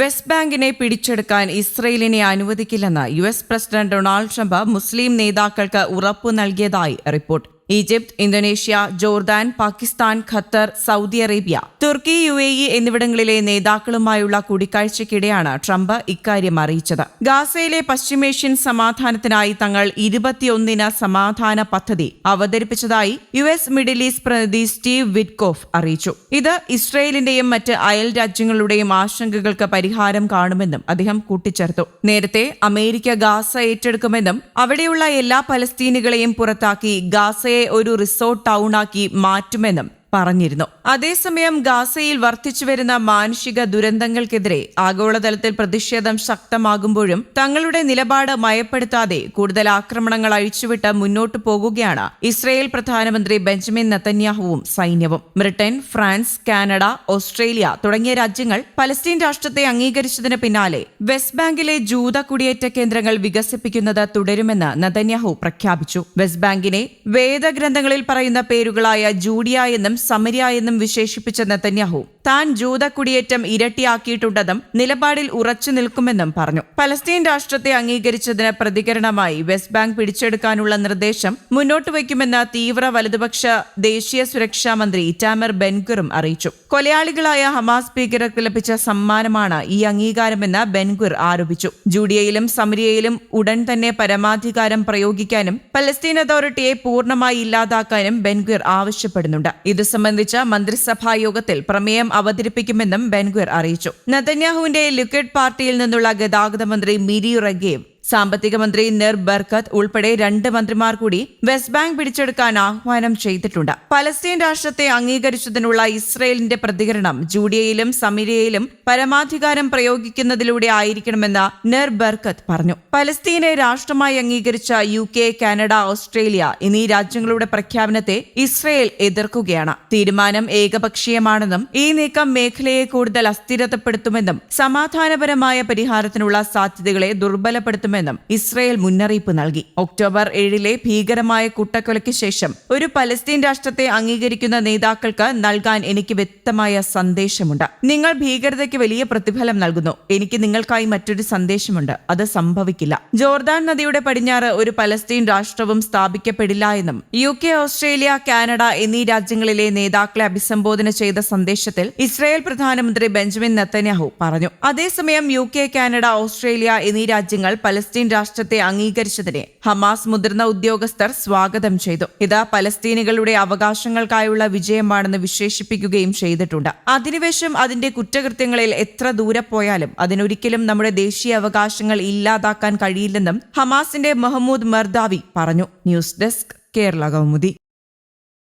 West ബാങ്കിനെ പിടിച്ചെടുക്കാൻ ഇസ്രയേലിനെ അനുവദിക്കില്ലെന്ന് U S president Donald Trump മുസ്ലിം നേതാക്കൾക്ക് ഉറപ്പു നൽകിയതായി report. Egypt Indonesia Jordan Pakistan Qatar Saudi Arabia Turkey U A E എന്നിവിടങ്ങളിലെ നേതാക്കളുമായുള്ള കൂടിക്കാഴ്ചയ്ക്കിടെയാണ് ട്രംപ് ഇക്കാര്യം അറിയിച്ചത്. ഗാസയിലെ പശ്ചിമേഷ്യൻ സമാധാനത്തിനായി തങ്ങൾ ഇരുപത്തിയൊന്നിന് സമാധാന പദ്ധതി അവതരിപ്പിച്ചതായി യു എസ് മിഡിൽ ഈസ്റ്റ് പ്രതിനിധി സ്റ്റീവ് വിറ്റ്കോഫ് അറിയിച്ചു. ഇത് ഇസ്രയേലിന്റെയും മറ്റ് അയൽ രാജ്യങ്ങളുടെയും ആശങ്കകൾക്ക് പരിഹാരം കാണുമെന്നും അദ്ദേഹം കൂട്ടിച്ചേർത്തു. നേരത്തെ അമേരിക്ക ഗാസ ഏറ്റെടുക്കുമെന്നും അവിടെയുള്ള എല്ലാ പലസ്തീനുകളെയും പുറത്താക്കി ഗാസയെ ഒരു റിസോർട്ട് ടൗണാക്കി മാറ്റുമെന്നും പറഞ്ഞിരുന്നു. അതേസമയം ഗാസയിൽ വർദ്ധിച്ചുവരുന്ന മാനുഷിക ദുരന്തങ്ങൾക്കെതിരെ ആഗോളതലത്തിൽ പ്രതിഷേധം ശക്തമാകുമ്പോഴും തങ്ങളുടെ നിലപാട് മയപ്പെടുത്താതെ കൂടുതൽ ആക്രമണങ്ങൾ അഴിച്ചുവിട്ട് മുന്നോട്ടു പോകുകയാണ് ഇസ്രയേൽ പ്രധാനമന്ത്രി ബെഞ്ചമിൻ നത്തന്യാഹുവും സൈന്യവും. ബ്രിട്ടൻ ഫ്രാൻസ് കാനഡ ഓസ്ട്രേലിയ തുടങ്ങിയ രാജ്യങ്ങൾ പലസ്തീൻ രാഷ്ട്രത്തെ അംഗീകരിച്ചതിന് പിന്നാലെ വെസ്റ്റ് ബാങ്കിലെ ജൂത കുടിയേറ്റ കേന്ദ്രങ്ങൾ വികസിപ്പിക്കുന്നത് തുടരുമെന്ന് നതന്യാഹു പ്രഖ്യാപിച്ചു. വെസ്റ്റ് ബാങ്കിനെ വേദഗ്രന്ഥങ്ങളിൽ പറയുന്ന പേരുകളായ ജൂഡിയ എന്നും സമരിയ എന്നും വിശേഷിപ്പിച്ച നെതന്യാഹു. താൻ ജൂത കുടിയേറ്റം ഇരട്ടിയാക്കിയിട്ടുണ്ടെന്നും നിലപാടിൽ ഉറച്ചു നിൽക്കുമെന്നും പറഞ്ഞു. പലസ്തീൻ രാഷ്ട്രത്തെ അംഗീകരിച്ചതിന് പ്രതികരണമായി വെസ്റ്റ് ബാങ്ക് പിടിച്ചെടുക്കാനുള്ള നിർദ്ദേശം മുന്നോട്ട് വയ്ക്കുമെന്ന് തീവ്ര വലതുപക്ഷ ദേശീയ സുരക്ഷാ മന്ത്രി ഇറ്റാമർ ബെൻഗുറും അറിയിച്ചു. കൊലയാളികളായ ഹമാസ് ഭീകരർക്ക് ലഭിച്ച സമ്മാനമാണ് ഈ അംഗീകാരമെന്ന് ബെൻഗുർ ആരോപിച്ചു. ജൂഡിയയിലും സമരിയയിലും ഉടൻ തന്നെ പരമാധികാരം പ്രയോഗിക്കാനും പലസ്തീൻ അതോറിറ്റിയെ പൂർണമായി ഇല്ലാതാക്കാനും ബെൻഗുർ ആവശ്യപ്പെടുന്നുണ്ട്. ഇത് സംബന്ധിച്ച മന്ത്രിസഭാ യോഗത്തിൽ പ്രമേയം അവതരിപ്പിക്കുമെന്നും ബെൻഗുർ അറിയിച്ചു. നതന്യാഹുവിന്റെ ലിക്വിഡ് പാർട്ടിയിൽ നിന്നുള്ള ഗതാഗത മന്ത്രി മിരി റഗേവ് സാമ്പത്തിക മന്ത്രി നിർ ബർക്കത്ത് ഉൾപ്പെടെ രണ്ട് മന്ത്രിമാർ കൂടി വെസ്റ്റ് ബാങ്ക് പിടിച്ചെടുക്കാൻ ആഹ്വാനം ചെയ്തിട്ടുണ്ട്. പലസ്തീൻ രാഷ്ട്രത്തെ അംഗീകരിച്ചതിനുള്ള ഇസ്രയേലിന്റെ പ്രതികരണം ജൂഡിയയിലും സമിരയിലും പരമാധികാരം പ്രയോഗിക്കുന്നതിലൂടെ ആയിരിക്കണമെന്ന് നിർ ബർക്കത്ത് പറഞ്ഞു. പലസ്തീനെ രാഷ്ട്രമായി അംഗീകരിച്ച യു കെ കാനഡ ഓസ്ട്രേലിയ എന്നീ രാജ്യങ്ങളുടെ പ്രഖ്യാപനത്തെ ഇസ്രയേൽ എതിർക്കുകയാണ്. തീരുമാനം ഏകപക്ഷീയമാണെന്നും ഈ നീക്കം മേഖലയെ കൂടുതൽ അസ്ഥിരതപ്പെടുത്തുമെന്നും സമാധാനപരമായ പരിഹാരത്തിനുള്ള സാധ്യതകളെ ദുർബലപ്പെടുത്തുമെന്നും ഇസ്രയേൽ മുന്നറിയിപ്പ് നൽകി. ഒക്ടോബർ ഏഴിലെ ഭീകരമായ കൂട്ടക്കൊലയ്ക്ക് ശേഷം ഒരു പലസ്തീൻ രാഷ്ട്രത്തെ അംഗീകരിക്കുന്ന നേതാക്കൾക്ക് നൽകാൻ എനിക്ക് വ്യക്തമായ സന്ദേശമുണ്ട്. നിങ്ങൾ ഭീകരതയ്ക്ക് വലിയ പ്രതിഫലം നൽകുന്നു. എനിക്ക് നിങ്ങൾക്കായി മറ്റൊരു സന്ദേശമുണ്ട്. അത് സംഭവിക്കില്ല. ജോർദാൻ നദിയുടെ പടിഞ്ഞാറ് ഒരു പലസ്തീൻ രാഷ്ട്രവും സ്ഥാപിക്കപ്പെടില്ല എന്നും യു കെ ഓസ്ട്രേലിയ കാനഡ എന്നീ രാജ്യങ്ങളിലെ നേതാക്കളെ അഭിസംബോധന ചെയ്ത സന്ദേശത്തിൽ ഇസ്രായേൽ പ്രധാനമന്ത്രി ബെഞ്ചമിൻ നെത്തന്യാഹു പറഞ്ഞു. അതേസമയം യു കെ കാനഡ ഓസ്ട്രേലിയ എന്നീ രാജ്യങ്ങൾ പലസ്തീൻ രാഷ്ട്രത്തെ അംഗീകരിച്ചതിനെ ഹമാസ് മുതിർന്ന ഉദ്യോഗസ്ഥർ സ്വാഗതം ചെയ്തു. ഇത് പലസ്തീനികളുടെ അവകാശങ്ങൾക്കായുള്ള വിജയമാണെന്ന് വിശേഷിപ്പിക്കുകയും ചെയ്തിട്ടുണ്ട്. അധിനിവേശം അതിന്റെ കുറ്റകൃത്യങ്ങളിൽ എത്ര ദൂരെ പോയാലും അതിനൊരിക്കലും നമ്മുടെ ദേശീയ അവകാശങ്ങൾ ഇല്ലാതാക്കാൻ കഴിയില്ലെന്നും ഹമാസിന്റെ മഹമ്മൂദ് മർദാവി പറഞ്ഞു. News desk Kerala Kaumudi.